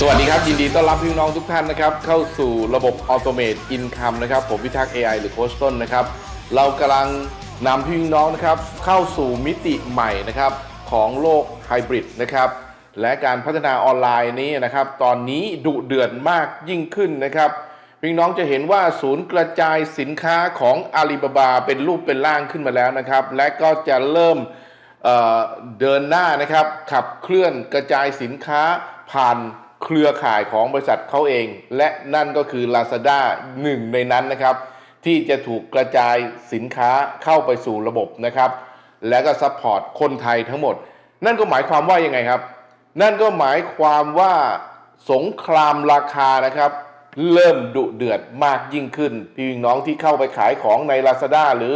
สวัสดีครับ ยินดีต้อนรับพี่น้องทุกท่านนะครับ เข้าสู่ระบบอ u โ o เม e อินคัมนะครับ ผมพิทักษ์ AI หรือโคชต้นนะครับ เรากำลังนำพี่น้องนะครับ เข้าสู่มิติใหม่นะครับ ของโลกไฮบริดนะครับ และการพัฒนาออนไลน์นี้นะครับ ตอนนี้ดุเดือดมากยิ่งขึ้นนะครับพี่น้องจะเห็นว่าศูนย์กระจายสินค้าของอาลีบาบาเป็นรูปเป็นร่างขึ้นมาแล้วนะครับ และก็จะเริ่มเเดินหน้านะครับ ขับเคลื่อนกระจายสินค้าผ่าน เครือข่ายของบริษัทเขาเอง และนั่นก็คือ Lazada หนึ่งในนั้นนะครับ ที่จะถูกกระจายสินค้าเข้าไปสู่ระบบนะครับ และก็ซัพพอร์ตคนไทยทั้งหมด นั่นก็หมายความว่ายังไงครับ นั่นก็หมายความว่าสงครามราคานะครับ เริ่มดุเดือดมากยิ่งขึ้น พี่น้องที่เข้าไปขายของใน Lazada หรือ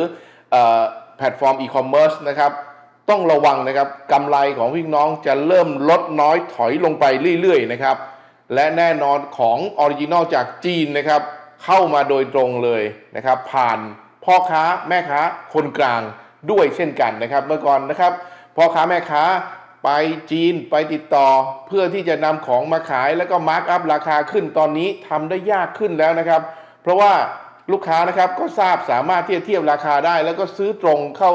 เออแพลตฟอร์มอีคอมเมิร์ซนะครับ ต้องระวังนะครับกำไรของพี่น้องจะเริ่มลดน้อยถอยลงไปเรื่อยๆนะครับ และแน่นอนของออริจินอลจากจีนนะครับ เข้ามาโดยตรงเลยนะครับ ผ่านพ่อค้าแม่ค้าคนกลางด้วยเช่นกันนะครับ เมื่อก่อนนะครับพ่อค้าแม่ค้าไปจีนไปติดต่อเพื่อที่จะนำของมาขายแล้วก็มาร์กอัพราคาขึ้นตอนนี้ทำได้ยากขึ้นแล้วนะครับ เพราะว่าลูกค้านะครับก็ทราบสามารถที่จะเทียบราคาได้ แล้วก็ซื้อตรงเข้า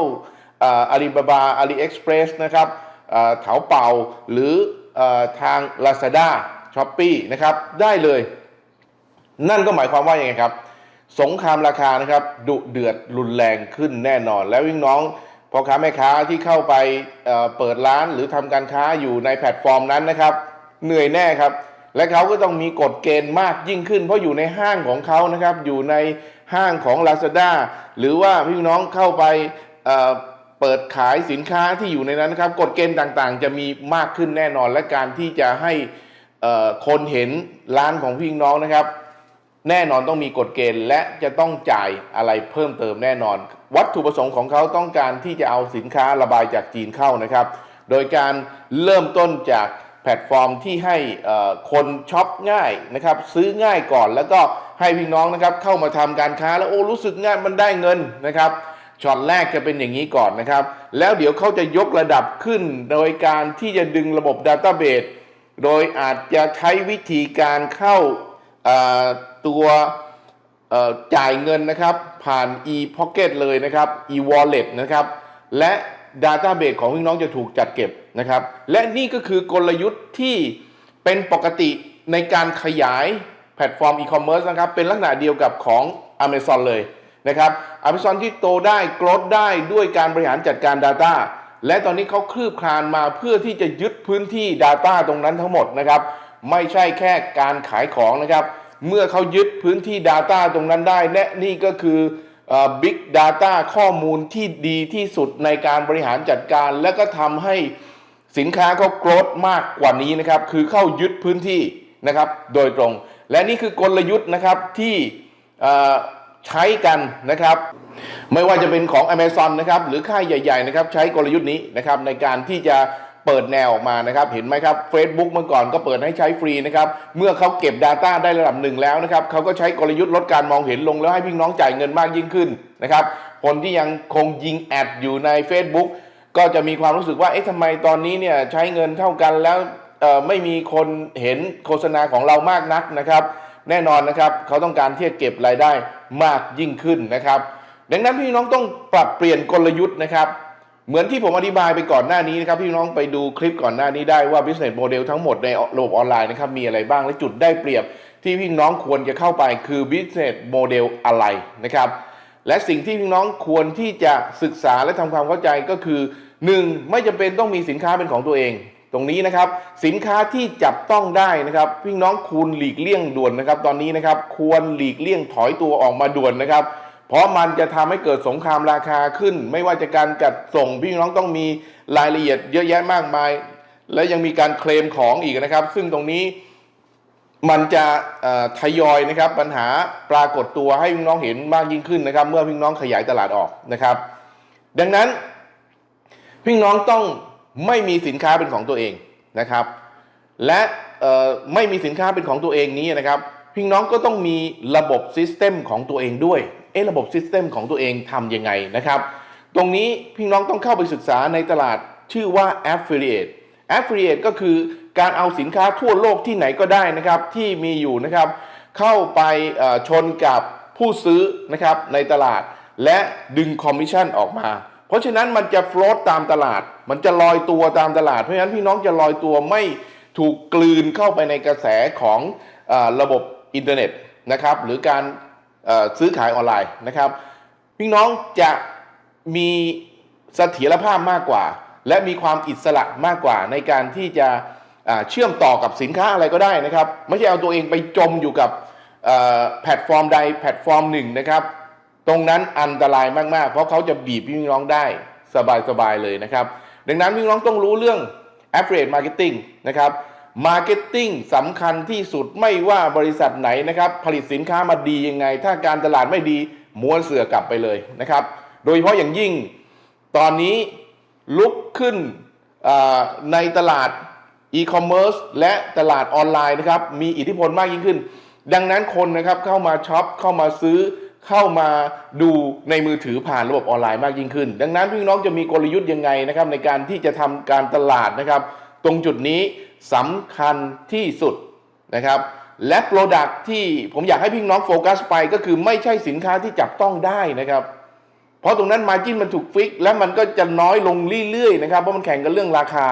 อาลีบาบาอาลีเอ็กซ์เพรสนะครับเอ่อเถาเป่าหรืออทาง Lazada s h o p e e นะครับได้เลย นั่นก็หมายความว่าอยังไงครับ สงครามราคานะครับดุเดือดรุนแรงขึ้นแน่นอน แล้ววิ่งน้องพ่อค้าแม่ค้าที่เข้าไปเเปิดร้านหรือทำการค้าอยู่ในแพลตฟอร์มนั้นนะครับ เหนื่อยแน่ครับ และเขาก็ต้องมีกฎเกณฑ์มากยิ่งขึ้น เพราะอยู่ในห้างของเขานะครับ อยู่ในห้างของ Lazada หรือว่าพี่น้องเข้าไป เปิดขายสินค้าที่อยู่ในนั้นนะครับกฎเกณฑ์ต่างๆ จะมีมากขึ้นแน่นอน และการที่จะให้คนเห็นร้านของพี่น้องนะครับ แน่นอนต้องมีกฎเกณฑ์ และจะต้องจ่ายอะไรเพิ่มเติมแน่นอน วัตถุประสงค์ของเขาต้องการที่จะเอาสินค้าระบายจากจีนเข้านะครับ โดยการเริ่มต้นจากแพลตฟอร์มที่ให้คนช็อปง่ายนะครับ ซื้อง่ายก่อนแล้วก็ให้พี่น้องนะครับเข้ามาทำการค้าแล้วโอ้รู้สึกง่ายมันได้เงินนะครับ ช็อตแรกจะเป็นอย่างนี้ก่อนนะครับ แล้วเดี๋ยวเขาจะยกระดับขึ้นโดยการที่จะดึงระบบ Database โดยอาจจะใช้วิธีการเข้าตัวจ่ายเงินนะครับ ผ่าน e-pocket เลยนะครับ e-wallet นะครับ และ Database ของพี่น้องจะถูกจัดเก็บนะครับ และนี่ก็คือกลยุทธ์ที่เป็นปกติในการขยายแพลตฟอร์ม e-commerce นะครับ เป็นลักษณะเดียวกับของ Amazon เลย นะครับ Amazon ที่โตได้กรธได้ด้วยการบริหารจัดการ Data และตอนนี้เขาคลืบคลานมาเพื่อที่จะยึดพื้นที่ Data ตรงนั้นทั้งหมดนะครับ ไม่ใช่แค่การขายของนะครับ เมื่อเขายึดพื้นที่ Data ตรงนั้นได้ และนี่ก็คือเอ่อ Big Data ข้อมูลที่ดีที่สุดในการบริหารจัดการ และก็ทำให้สินค้าเขาโกรธมากกว่านี้นะครับ คือเข้ายึดพื้นที่นะครับโดยตรง และนี่คือกลยุทธ์นะครับที่ ใช้กันนะครับ ไม่ว่าจะเป็นของ Amazon นะครับหรือค่ายใหญ่ๆนะครับใช้กลยุทธ์นี้นะครับในการที่จะเปิดแนวออกมานะครับเห็นไหมครับ Facebook เมื่อก่อนก็เปิดให้ใช้ฟรีนะครับเมื่อเขาเก็บ Data ได้ระดับหนึ่งแล้วนะครับเขาก็ใช้กลยุทธ์ลดการมองเห็นลงแล้วให้พี่น้องจ่ายเงินมากยิ่งขึ้นนะครับคนที่ยังคงยิงแอดอยู่ใน Facebook ก็จะมีความรู้สึกว่าเอ๊ะทำไมตอนนี้เนี่ยใช้เงินเท่ากันแล้วไม่มีคนเห็นโฆษณาของเรามากนักนะครับ แน่นอนนะครับเขาต้องการที่จะเก็บรายได้มากยิ่งขึ้นนะครับ ดังนั้นพี่น้องต้องปรับเปลี่ยนกลยุทธ์นะครับ เหมือนที่ผมอธิบายไปก่อนหน้านี้นะครับพี่น้องไปดูคลิปก่อนหน้านี้ได้ว่า business model ทั้งหมดในระบบออนไลน์นะครับมีอะไรบ้างและจุดได้เปรียบที่พี่น้องควรจะเข้าไปคือ business model อะไรนะครับและสิ่งที่พี่น้องควรที่จะศึกษาและทำความเข้าใจก็คือ 1. ไม่จำเป็นต้องมีสินค้าเป็นของตัวเอง รงนี้นะครับสินค้าที่จับต้องได้นะครับพี่น้องควรหลีกเลี่ยงด่วนนะครับ ตอนนี้นะครับควรหลีกเลี่ยงถอยตัวออกมาด่วนนะครับ เพราะมันจะทำให้เกิดสงครามราคาขึ้น ไม่ว่าจะการจัดส่งพี่น้องต้องมีรายละเอียดเยอะแยะมากมาย และยังมีการเคลมของอีกนะครับ ซึ่งตรงนี้มันจะทยอยนะครับปัญหาปรากฏตัวให้พี่น้องเห็นมากยิ่งขึ้นนะครับ เมื่อพี่น้องขยายตลาดออกนะครับ ดังนั้นพี่น้องต้อง ไม่มีสินค้าเป็นของตัวเองนะครับ และไม่มีสินค้าเป็นของตัวเองนี้นะครับ พี่น้องก็ต้องมีระบบซิสเต็มของตัวเองด้วยเอะระบบซิสเต็มของตัวเองทำยังไงนะครับ ตรงนี้พี่น้องต้องเข้าไปศึกษาในตลาดชื่อว่า Affiliate Affiliate ก็คือการเอาสินค้าทั่วโลกที่ไหนก็ได้นะครับที่มีอยู่นะครับเข้าไปชนกับผู้ซื้อนะครับในตลาดและดึงคอมมิชชั่นออกมา เพราะฉะนั้นมันจะฟลอตตามตลาด มันจะลอยตัวตามตลาด เพราะฉะนั้นพี่น้องจะลอยตัวไม่ถูกกลืนเข้าไปในกระแสของอระบบอินเทอร์เน็ตนะครับ หรือการซื้อขายออนไลน์นะครับ พี่น้องจะมีเสถียรภาพมากกว่า และมีความอิสระมากกว่าในการที่จะเชื่อมต่อกับสินค้าอะไรก็ได้นะครับ ไม่ใช่เอาตัวเองไปจมอยู่กับแพลตฟอร์มใดแพลตฟอร์มหนึ่งนะครับ ตรงนั้นอันตรายมากๆ เพราะเขาจะบีบพี่น้องได้สบายๆเลยนะครับ ดังนั้นพี่น้องต้องรู้เรื่อง affiliate marketing นะครับ marketing สำคัญที่สุดไม่ว่าบริษัทไหนนะครับ ผลิตสินค้ามาดียังไง ถ้าการตลาดไม่ดีม้วนเสือกลับไปเลยนะครับ โดยเฉพาะอย่างยิ่งตอนนี้ลุกขึ้นในตลาด e-commerce และตลาดออนไลน์นะครับ มีอิทธิพลมากยิ่งขึ้น ดังนั้นคนนะครับเข้ามาช็อปเข้ามาซื้อ เข้ามาดูในมือถือผ่านระบบออนไลน์มากยิ่งขึ้น ดังนั้นพี่น้องจะมีกลยุทธ์ยังไงนะครับในการที่จะทำการตลาดนะครับ ตรงจุดนี้สำคัญที่สุดนะครับและโปรดักที่ผมอยากให้พี่น้องโฟกัสไปก็คือไม่ใช่สินค้าที่จับต้องได้นะครับ เพราะตรงนั้นมาจิ้นมันถูกฟิก และมันก็จะน้อยลงเรื่อยๆนะครับเพราะมันแข่งกันเรื่องราคา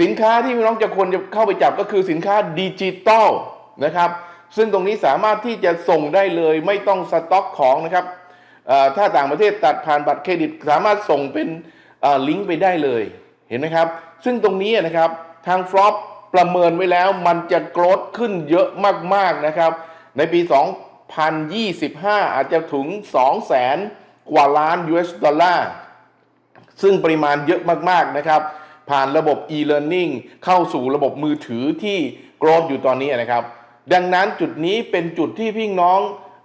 สินค้าที่พี่น้องจะควรจะเข้าไปจับก็คือสินค้าดิจิตอลนะครับ ซึ่งตรงนี้สามารถที่จะส่งได้เลยไม่ต้องสต็อกของนะครับถ้าต่างประเทศตัดผ่านบัตรเครดิต สามารถส่งเป็นลิงก์ไปได้เลยเห็นไหมครับ ซึ่งตรงนี้นะครับทางฟลอปประเมินไว้แล้วมันจะโกรธขึ้นเยอะมากๆนะครับ ในปี 2025 อาจจะถึง 200,000กว่าล้าน US ดอลลาร์ซึ่งปริมาณเยอะมากๆนะครับ ผ่านระบบ e-learning เข้าสู่ระบบมือถือที่โกรธอยู่ตอนนี้นะครับ ดังนั้นจุดนี้เป็นจุดที่พี่น้อง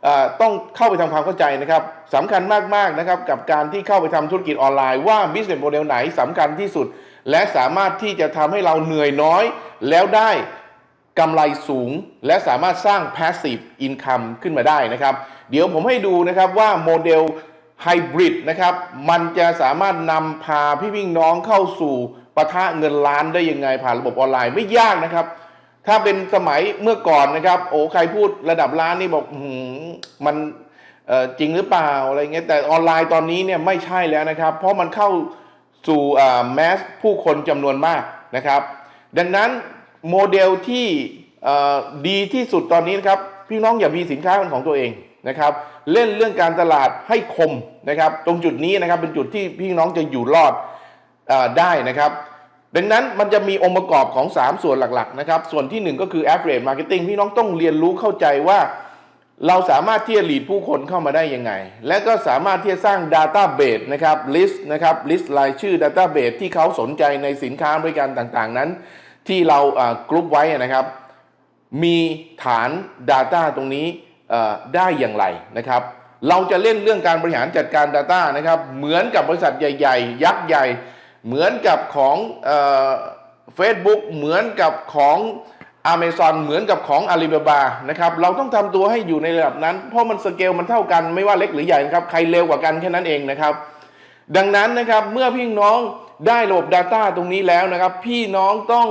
อต้องเข้าไปทำความเข้าใจนะครับสำคัญมากๆนะครับกับการที่เข้าไปทำธุรกิจออนไลน์ว่า business model ไหนสำคัญที่สุด และสามารถที่จะทำให้เราเหนื่อยน้อย แล้วได้กำไรสูง และสามารถสร้าง passive income ขึ้นมาได้นะครับ เดี๋ยวผมให้ดูนะครับว่าโมเดลไฮบริดนะครับมันจะสามารถนำพาพี่วิ่งน้องเข้าสู่ปะทะเงินล้านได้ยังไงผ่านระบบออนไลน์ไม่ยากนะครับ ถ้าเป็นสมัยเมื่อก่อนนะครับ โอ้ใครพูดระดับล้านนี่บอกมันจริงหรือเปล่าอะไรเงี้ยแต่ออนไลน์ตอนนี้เนี่ยไม่ใช่แล้วนะครับ เพราะมันเข้าสู่แมสผู้คนจำนวนมากนะครับ ดังนั้นโมเดลที่ดีที่สุดตอนนี้นะครับ พี่น้องอย่ามีสินค้าเป็นของตัวเองนะครับ เล่นเรื่องการตลาดให้คมนะครับ ตรงจุดนี้นะครับเป็นจุดที่พี่น้องจะอยู่รอดอได้นะครับ ดังนั้นมันจะมีองค์ประกอบของ 3 ส่วนหลักๆนะครับ ส่วนที่ 1 ก็คือ affiliate marketing พี่น้องต้องเรียนรู้เข้าใจว่า เราสามารถที่จะหลีดผู้คนเข้ามาได้ยังไง และก็สามารถที่จะสร้าง Database นะครับ list นะครับ list รายชื่อ Database ที่เขาสนใจในสินค้าบริการต่างๆ นั้น ที่เรากรุ๊ปไว้นะครับ มีฐาน Data ตรงนี้ได้อย่างไรนะครับ เราจะเล่นเรื่องการบริหารจัดการ Data นะครับ เหมือนกับบริษัทใหญ่ ๆ ยักษ์ใหญ่ เหมือนกับของเฟซบุ๊กเหมือนกับของ Amazon เหมือนกับของ Alibaba นะครับเราต้องทำตัวให้อยู่ในระดับนั้น เพราะมันสเกลมันเท่ากันไม่ว่าเล็กหรือใหญ่นะครับใครเร็วกว่ากันแค่นั้นเองนะครับ ดังนั้นนะครับเมื่อพี่น้องได้ระบบ Data ตรงนี้แล้วนะครับ พี่น้องต้อง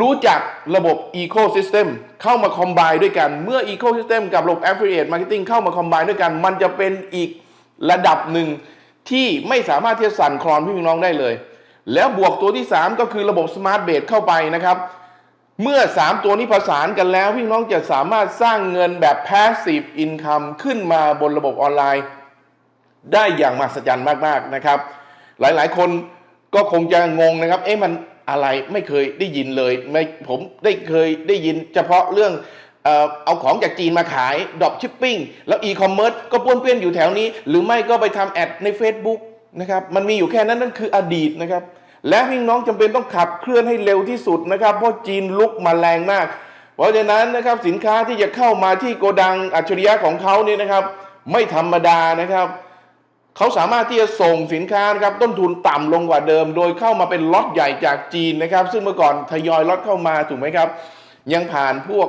รู้จักระบบ Ecosystem เข้ามาคอมไบด้วยกัน เมื่อ Ecosystem กับระบบ Affiliate Marketing เข้ามาคอมไบด้วยกัน มันจะเป็นอีกระดับหนึ่ง ที่ไม่สามารถที่จะสั่นคลอนพี่น้องได้เลย แล้วบวกตัวที่ 3 ก็คือระบบ Smart Base เข้าไปนะครับ เมื่อ 3 ตัวนี้ผสานกันแล้วพี่น้องจะสามารถสร้างเงินแบบ Passive Income ขึ้นมาบนระบบออนไลน์ ได้อย่างมหัศจรรย์มากๆนะครับ หลายๆ คนก็คงจะงงนะครับ เอ๊ะมันอะไรไม่เคยได้ยินเลยไม่ผมได้เคยได้ยินเฉพาะเรื่อง เอาของจากจีนมาขายดรอปชิปปิ้งแล้วอีคอมเมิร์ซก็ป้วนเปี้ยนอยู่แถวนี้ หรือไม่ก็ไปทำแอดใน Facebook นะครับมันมีอยู่แค่นั้นนั่นคืออดีตนะครับ และพี่น้องจำเป็นต้องขับเคลื่อนให้เร็วที่สุดนะครับ เพราะจีนลุกมาแรงมาก เพราะฉะนั้นนะครับสินค้าที่จะเข้ามาที่โกดังอัจฉริยะของเขาเนี่ยนะครับ ไม่ธรรมดานะครับเขาสามารถที่จะส่งสินค้านะครับต้นทุนต่ำลงกว่าเดิม โดยเข้ามาเป็นล็อตใหญ่จากจีนนะครับ ซึ่งเมื่อก่อนทยอยล็อตเข้ามาถูกไหมครับ ยังผ่านพวก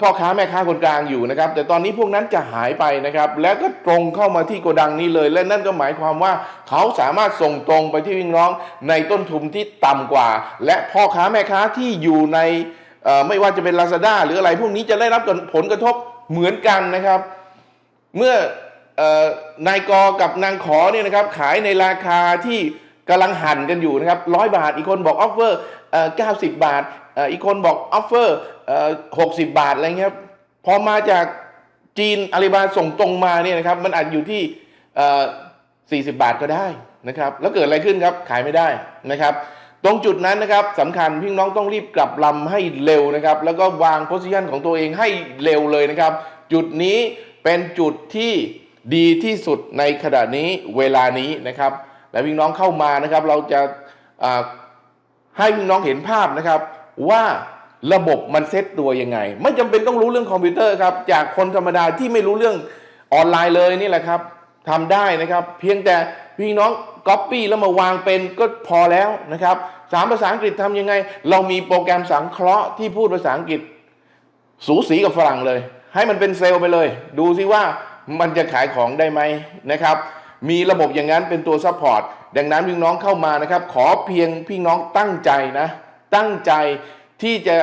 พ่อค้าแม่ค้าคนกลางอยู่นะครับ แต่ตอนนี้พวกนั้นจะหายไปนะครับ แล้วก็ตรงเข้ามาที่โกดังนี้เลย และนั่นก็หมายความว่าเขาสามารถส่งตรงไปที่พี่งน้องในต้นทุนที่ต่ำกว่า และพ่อค้าแม่ค้าที่อยู่ในไม่ว่าจะเป็น Lazada หรืออะไร พวกนี้จะได้รับผลกระทบเหมือนกันนะครับ เมื่อออนายกอกับนางขอเนี่ยนะครับขายในราคาที่ กำลังหั่นกันอยู่นะครับร้อยบาท อีกคนบอกออฟเฟอร์เก้าสิบบาท อีกคนบอกออฟเฟอร์หกสิบบาทอะไรเงี้ยครับพอมาจากจีนอาลีบาส่งตรงมาเนี่ยนะครับมันอาจอยู่ที่สี่สิบบาทก็ได้นะครับแล้วเกิดอะไรขึ้นครับขายไม่ได้นะครับ ตรงจุดนั้นนะครับสำคัญพี่น้องต้องรีบกลับลำให้เร็วนะครับ แล้วก็วางโพสิชันของตัวเองให้เร็วเลยนะครับ จุดนี้เป็นจุดที่ดีที่สุดในขณะนี้เวลานี้นะครับ และพี่น้องเข้ามานะครับ เราจะให้พี่น้องเห็นภาพนะครับ ว่าระบบมันเซตตัวยังไง ไม่จำเป็นต้องรู้เรื่องคอมพิวเตอร์ครับ จากคนธรรมดาที่ไม่รู้เรื่องออนไลน์เลยนี่แหละครับทำได้นะครับ เพียงแต่พี่น้องก๊อปปี้แล้วมาวางเป็นก็พอแล้วนะครับสามภาษาอังกฤษทำยังไง เรามีโปรแกรมสังเคราะห์ที่พูดภาษาอังกฤษ สูสีกับฝรั่งเลย ให้มันเป็นเซลล์ไปเลย ดูซิว่ามันจะขายของได้ไหมนะครับ มีระบบอย่างนั้นเป็นตัวซัพพอร์ตดังนั้นพี่น้องเข้ามานะครับ ขอเพียงพี่น้องตั้งใจนะ ตั้งใจที่จะ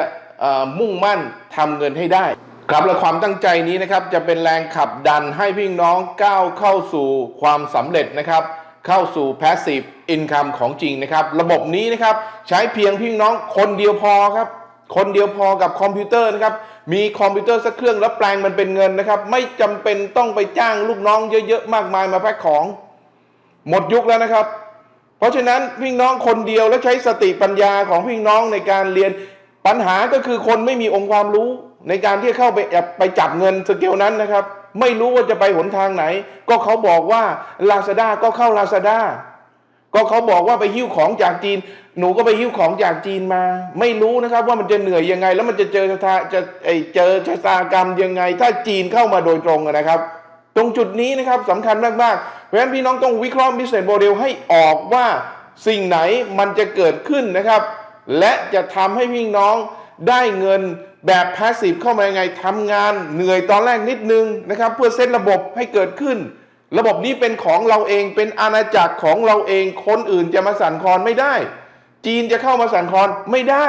มุ่งมั่นทำเงินให้ได้ ครับและความตั้งใจนี้นะครับ จะเป็นแรงขับดันให้พี่น้องก้าวเข้าสู่ความสำเร็จนะครับ เข้าสู่ passive income ของจริงนะครับ ระบบนี้นะครับ ใช้เพียงพี่น้องคนเดียวพอครับ คนเดียวพอกับคอมพิวเตอร์นะครับ มีคอมพิวเตอร์สักเครื่องแล้วแปลงมันเป็นเงินนะครับ ไม่จำเป็นต้องไปจ้างลูกน้องเยอะๆมากมายมาแพ็คของ หมดยุคแล้วนะครับ เพราะฉะนั้นพี่น้องคนเดียวแล้วใช้สติปัญญาของพี่น้องในการเรียนปัญหาก็คือคนไม่มีองค์ความรู้ในการที่เข้าไปไปจับเงินสเกลนั้นนะครับ ไม่รู้ว่าจะไปหนทางไหน ก็เขาบอกว่า Lazada ก็เข้า Lazada ก็เขาบอกว่าไปหิ้วของจากจีน หนูก็ไปหิ้วของจากจีนมา ไม่รู้นะครับ ว่ามันจะเหนื่อยยังไง แล้วมันจะเจอชะตาจะไอเจอชะตากรรมยังไง ถ้าจีนเข้ามาโดยตรงนะครับ ตรงจุดนี้นะครับสำคัญมากๆเพราะฉะนั้นพี่น้องต้องวิเคราะห์ business model ให้ออกว่าสิ่งไหนมันจะเกิดขึ้นนะครับ และจะทำให้พี่น้องได้เงินแบบ passive เข้ามายังไงทำงานเหนื่อยตอนแรกนิดนึงนะครับ เพื่อเซตระบบให้เกิดขึ้น ระบบนี้เป็นของเราเองเป็นอาณาจักรของเราเองคนอื่นจะมาสั่นคลอนไม่ได้ จีนจะเข้ามาสั่นคลอนไม่ได้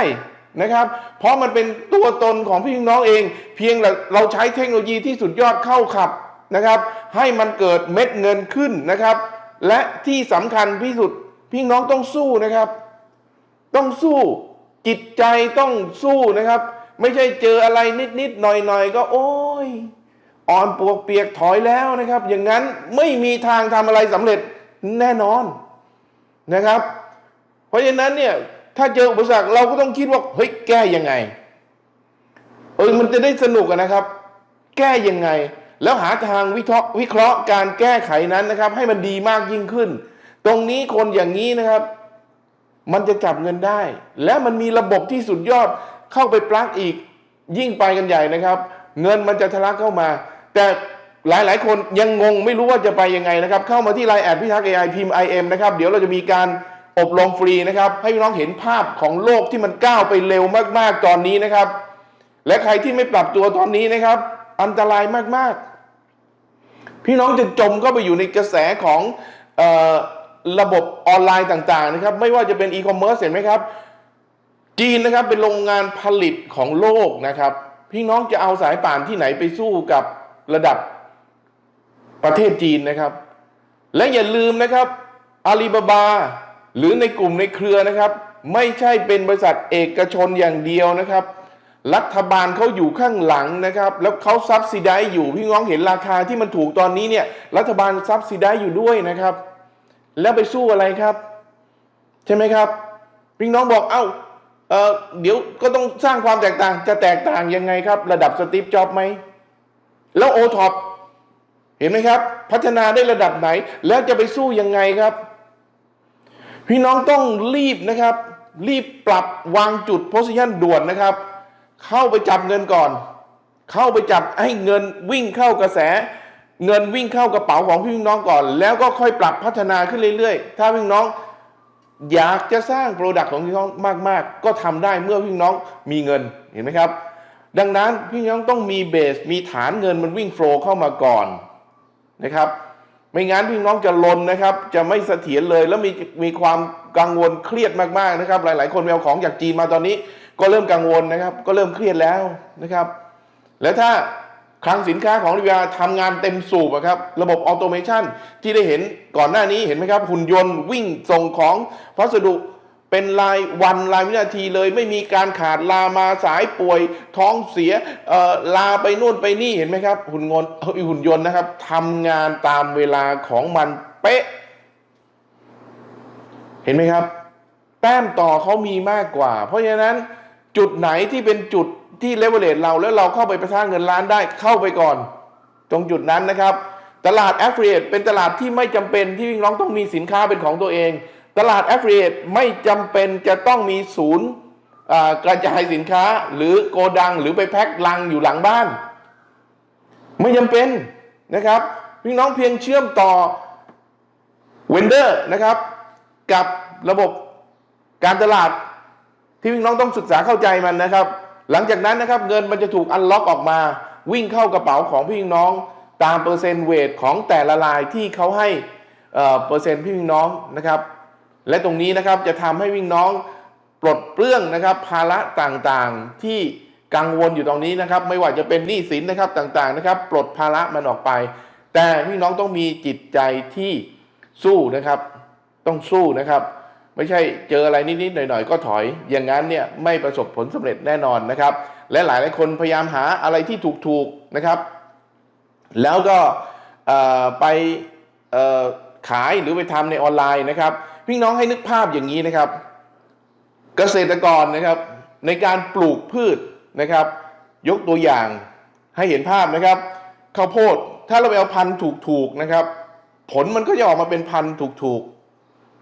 นะครับ เพราะมันเป็นตัวตนของพี่น้องเอง เพียงเราใช้เทคโนโลยีที่สุดยอดเข้าขับนะครับ ให้มันเกิดเม็ดเงินขึ้นนะครับ และที่สำคัญที่สุดพี่น้องต้องสู้นะครับ ต้องสู้จิตใจต้องสู้นะครับ ไม่ใช่เจออะไรนิดๆหน่อยๆก็โอ้ยอ่อนปวกเปียกถอยแล้วนะครับ อย่างนั้นไม่มีทางทำอะไรสำเร็จแน่นอนนะครับ ราะฉะนั้นเนี่ยถ้าเจออุปสรรคเราก็ต้องคิดว่าเฮ้ยแก้ยังไงเออมันจะได้สนุกนะครับ แก้ยังไง แล้วหาทางวิเคราะห์วิเคราะห์การแก้ไขนั้นนะครับ ให้มันดีมากยิ่งขึ้น ตรงนี้คนอย่างนี้นะครับ มันจะจับเงินได้ และมันมีระบบที่สุดยอดเข้าไปปลั๊กอีกยิ่งไปกันใหญ่นะครับ เงินมันจะทะลักเข้ามา แต่หลายๆคนยังงงไม่รู้ว่าจะไปยังไงนะครับ เข้ามาที่ไลน์แอดพิทักษ์ AI พิมพ์ IM นะครับ เดี๋ยวเราจะมีการ อบรมฟรีนะครับ ให้พี่น้องเห็นภาพของโลกที่มันก้าวไปเร็วมากๆตอนนี้นะครับ และใครที่ไม่ปรับตัวตอนนี้นะครับ อันตรายมากๆ พี่น้องจะจมเข้าไปอยู่ในกระแสของออระบบออนไลน์ต่างๆนะครับ ไม่ว่าจะเป็นอีคอมเมิร์ซเห็นไหมครับ จีนนะครับเป็นโรงงานผลิตของโลกนะครับ พี่น้องจะเอาสายป่านที่ไหนไปสู้กับระดับประเทศจีนนะครับ และอย่าลืมนะครับอาลีบาบา หรือในกลุ่มในเครือนะครับ ไม่ใช่เป็นบริษัทเอกชนอย่างเดียวนะครับ รัฐบาลเขาอยู่ข้างหลังนะครับ แล้วเขาซับซิได้อยู่พี่น้องเห็นราคาที่มันถูกตอนนี้เนี่ยรัฐบาลซับซิได้อยู่ด้วยนะครับ แล้วไปสู้อะไรครับ ใช่ไหมครับ พี่น้องบอกเอ้าเออเดี๋ยวก็ต้องสร้างความแตกต่าง จะแตกต่างยังไงครับ ระดับสตีฟจ็อบไหมแล้วโอท็อปเห็นไหมครับ พัฒนาได้ระดับไหน แล้วจะไปสู้ยังไงครับ พี่น้องต้องรีบนะครับ รีบปรับวางจุดโพสิชันด่วนนะครับ เข้าไปจับเงินก่อน เข้าไปจับให้เงินวิ่งเข้ากระแส เงินวิ่งเข้ากระเป๋าของพี่น้องก่อน แล้วก็ค่อยปรับพัฒนาขึ้นเรื่อยๆ ถ้าพี่น้องอยากจะสร้างโปรดักต์ของพี่น้องมาก ๆ ก็ทำได้เมื่อพี่น้องมีเงินเห็นไหมครับ ดังนั้นพี่น้องต้องมีเบสมีฐานเงินมันวิ่งโฟล์เข้ามาก่อนนะครับ ไม่งั้นพี่น้องจะลนนะครับ จะไม่เสถียรเลยแล้วมีมีความกังวลเครียดมากๆนะครับ หลาย ๆ คนไปเอาของจากจีนมาตอนนี้ ก็เริ่มกังวลนะครับ ก็เริ่มเครียดแล้วนะครับ แล้วถ้าคลังสินค้าของริยาทำงานเต็มสูบครับระบบออโตเมชันที่ได้เห็นก่อนหน้านี้เห็นไหมครับ หุ่นยนต์วิ่งส่งของพัสดุ เป็นรายวันรายวินาทีเลย ไม่มีการขาดลามาสายป่วยท้องเสียลาไปนู่นไปนี่เห็นไหมครับ หุ่นยนต์เอ้ยหุ่นยนต์นะครับทำงานตามเวลาของมันเป๊ะ เห็นไหมครับ แต้มต่อเขามีมากกว่า เพราะฉะนั้นจุดไหนที่เป็นจุดที่เลเวลเลตเราแล้วเราเข้าไปประสร้างเงินล้านได้เข้าไปก่อน ตรงจุดนั้นนะครับ ตลาดแอฟเ i เ t เป็นตลาดที่ไม่จำเป็นที่พี่น้องต้องมีสินค้าเป็นของตัวเอง ตลาดแอฟเ i เ t ไม่จำเป็นจะต้องมีศูนย์กระจายสินค้าหรือโกดังหรือไปแพ็คลังอยู่หลังบ้าน ไม่จำเป็นนะครับพี่น้องเพียงเชื่อมต่อเวนเดอร์นะครับ กับระบบการตลาดที่พี่น้องต้องศึกษาเข้าใจมันนะครับ หลังจากนั้นนะครับเงินมันจะถูกอันล็อกออกมา วิ่งเข้ากระเป๋าของพี่น้องตามเปอร์เซ็นต์เวทของแต่ละรายที่เขาให้เปอร์เซ็นต์พี่น้องนะครับ และตรงนี้นะครับจะทำให้พี่งน้องปลดเปลื้องนะครับภาระต่างๆที่กังวลอยู่ตรงนี้นะครับ ไม่ว่าจะเป็นหนี้สินนะครับต่างๆนะครับ ปลดภาระมันออกไป แต่พี่น้องต้องมีจิตใจที่สู้นะครับ ต้องสู้นะครับ ไม่ใช่เจออะไรนิดๆหน่อยๆ ก็ถอย อย่างนั้นเนี่ยไม่ประสบผลสำเร็จแน่นอนนะครับ และหลายๆคนพยายามหาอะไรที่ถูกๆนะครับ แล้วก็ไปขายหรือไปทำในออนไลน์นะครับ พี่น้องให้นึกภาพอย่างนี้นะครับ เกษตรกรนะครับ ในการปลูกพืชนะครับ ยกตัวอย่างให้เห็นภาพนะครับข้าวโพดถ้าเราไปเอาพันธุ์ถูกๆนะครับ ผลมันก็จะออกมาเป็นพันธุ์ถูก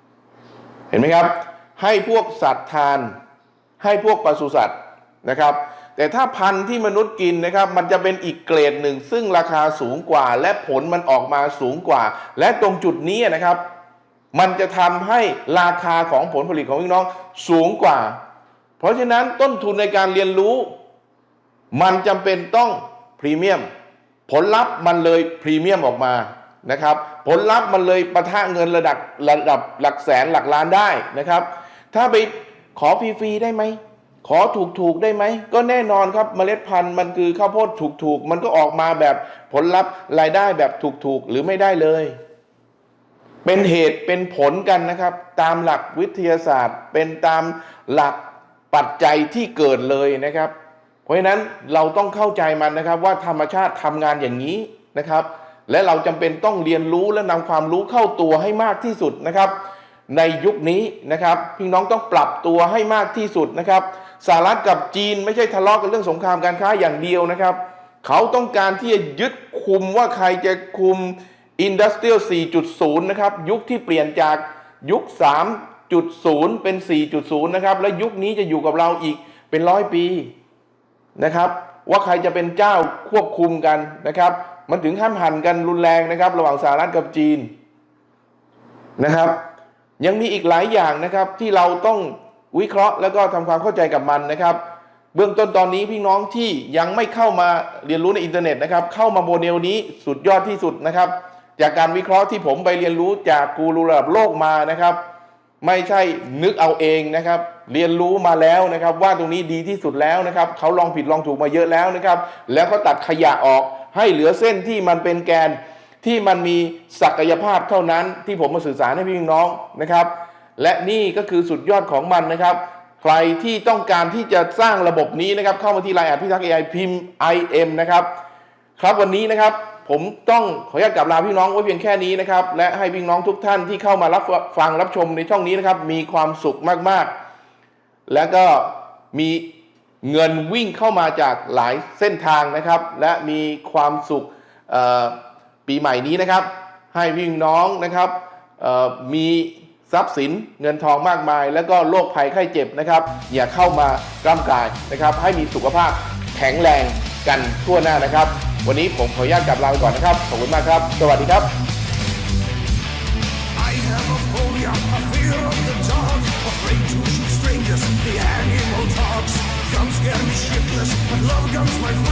ๆ เห็นไหมครับ ให้พวกสัตว์ทาน ให้พวกปศุสัตว์นะครับ แต่ถ้าพันธุ์ที่มนุษย์กินนะครับ มันจะเป็นอีกเกรดหนึ่ง ซึ่งราคาสูงกว่า และผลมันออกมาสูงกว่า และตรงจุดนี้นะครับ มันจะทำให้ราคาของผลผลิตของพี่น้องสูงกว่า เพราะฉะนั้นต้นทุนในการเรียนรู้ มันจำเป็นต้องพรีเมียม ผลลัพธ์มันเลยพรีเมียมออกมานะครับ ผลลัพธ์มันเลยประทะเงินระดับระดับหลักแสนหลักล้านได้นะครับ ถ้าไปขอฟรีๆได้ไหมขอถูกๆได้ไหม ก็แน่นอนครับเมล็ดพันธุ์มันคือข้าวโพดถูกๆ มันก็ออกมาแบบผลลัพธ์รายได้แบบถูกๆ หรือไม่ได้เลย เป็นเหตุเป็นผลกันนะครับ ตามหลักวิทยาศาสตร์ เป็นตามหลักปัจจัยที่เกิดเลยนะครับ เพราะฉะนั้นเราต้องเข้าใจมันนะครับว่าธรรมชาติทำงานอย่างนี้นะครับ และเราจำเป็นต้องเรียนรู้และนำความรู้เข้าตัวให้มากที่สุดนะครับ ในยุคนี้นะครับ พี่น้องต้องปรับตัวให้มากที่สุดนะครับสหรัฐกับจีนไม่ใช่ทะเลาะกันเรื่องสงครามการค้าอย่างเดียวนะครับ เขาต้องการที่จะยึดคุมว่าใครจะคุม Industrial 4.0 นะครับ ยุคที่เปลี่ยนจากยุค 3.0 เป็น 4.0 นะครับ และยุคนี้จะอยู่กับเราอีกเป็นร้อยปีนะครับ ว่าใครจะเป็นเจ้าควบคุมกันนะครับ มันถึงห้ามหันกันรุนแรงนะครับ ระหว่างสหรัฐกับจีนนะครับ ยังมีอีกหลายอย่างนะครับที่เราต้องวิเคราะห์แล้วก็ทำความเข้าใจกับมันนะครับ เบื้องต้นตอนนี้พี่น้องที่ยังไม่เข้ามาเรียนรู้ในอินเทอร์เน็ตนะครับ เข้ามาโมเดลนี้สุดยอดที่สุดนะครับ จากการวิเคราะห์ที่ผมไปเรียนรู้จากกูรูระดับโลกมานะครับ ไม่ใช่นึกเอาเองนะครับ เรียนรู้มาแล้วนะครับ ว่าตรงนี้ดีที่สุดแล้วนะครับเขาลองผิดลองถูกมาเยอะแล้วนะครับ แล้วเขาตัดขยะออกให้เหลือเส้นที่มันเป็นแกนที่มันมีศักยภาพเท่านั้นที่ผมมาสื่อสารให้พี่น้องนะครับ และนี่ก็คือสุดยอดของมันนะครับ ใครที่ต้องการที่จะสร้างระบบนี้นะครับ เข้ามาที่ไลน์แอดพิทักษ์ AI พิมพ์ IM นะครับ ครับวันนี้นะครับ ผมต้องขออนุญาตกลับลาพี่น้องไว้เพียงแค่นี้นะครับ และให้พี่น้องทุกท่านที่เข้ามารับฟังรับชมในช่องนี้นะครับ มีความสุขมากๆ แล้วก็มีเงินวิ่งเข้ามาจากหลายเส้นทางนะครับ และมีความสุขปีใหม่นี้นะครับ ให้พี่น้องนะครับมีทรัพย์สินเงินทองมากมาย แล้วก็โรคภัยไข้เจ็บนะครับ อย่าเข้ามากล้ำกายนะครับ ให้มีสุขภาพแข็งแรง กันทั่วหน้านะครับ วันนี้ผมขออนุญาตกลับลาไปก่อนนะครับ ขอบคุณมากครับ สวัสดีครับ I have a phobia, a fear of the dark Afraid to shoot strangers, the animal talks Guns scare me shitless, but love guns my friend The sentinels